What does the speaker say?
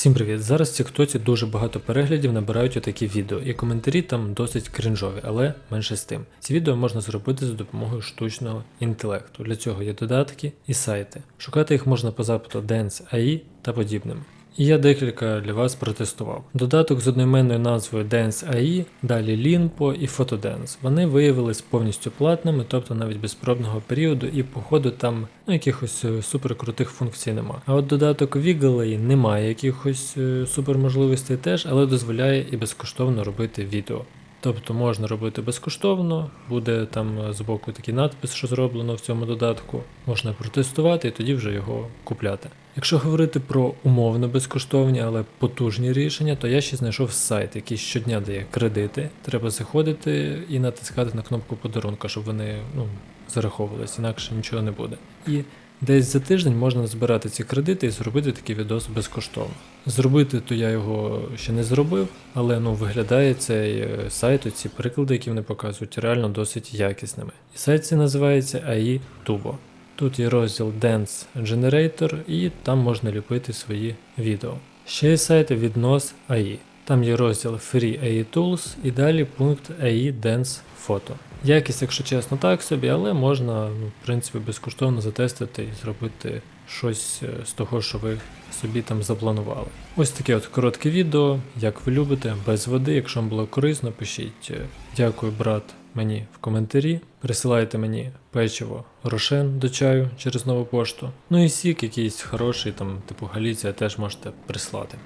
Всім привіт! Зараз в Тіктоці дуже багато переглядів набирають отакі відео, і коментарі там досить крінжові, але менше з тим. Ці відео можна зробити за допомогою штучного інтелекту. Для цього є додатки і сайти. Шукати їх можна по запиту Dance AI та подібним. Я декілька для вас протестував. Додаток з одноіменною назвою Dance AI, далі Лінпо і Photodance. Вони виявились повністю платними, тобто навіть без пробного періоду, і походу там ну, якихось е, суперкрутих функцій нема. А от додаток Wiggly не має якихось е, суперможливостей теж, але дозволяє і безкоштовно робити відео. Тобто можна робити безкоштовно, буде там е, збоку такий надпис, що зроблено в цьому додатку. Можна протестувати і тоді вже його купляти. Якщо говорити про умовно безкоштовні, але потужні рішення, то я ще знайшов сайт, який щодня дає кредити. Треба заходити і натискати на кнопку подарунка, щоб вони ну, зараховувались, інакше нічого не буде. І Десь за тиждень можна збирати ці кредити і зробити такий відос безкоштовно. Зробити то я його ще не зробив, але ну виглядає цей е, сайт, ці приклади, які вони показують, реально досить якісними. І сайт цей називається AI Tubo. Тут є розділ Dance Generator, і там можна ліпити свої відео. Ще є сайт Віднос AI. Там є розділ Free AI Tools і далі пункт AI Dance Photo. Якість, якщо чесно, так собі, але можна, ну, в принципі, безкоштовно затестити і зробити щось е, з того, що ви собі там запланували. Ось таке от коротке відео, як ви любите, без води. Якщо вам було корисно, пишіть е, дякую, брат, мені в коментарі. Присилайте мені печиво рошен до чаю через нову пошту. Ну і сік якийсь хороший, там, типу Галіція, теж можете прислати.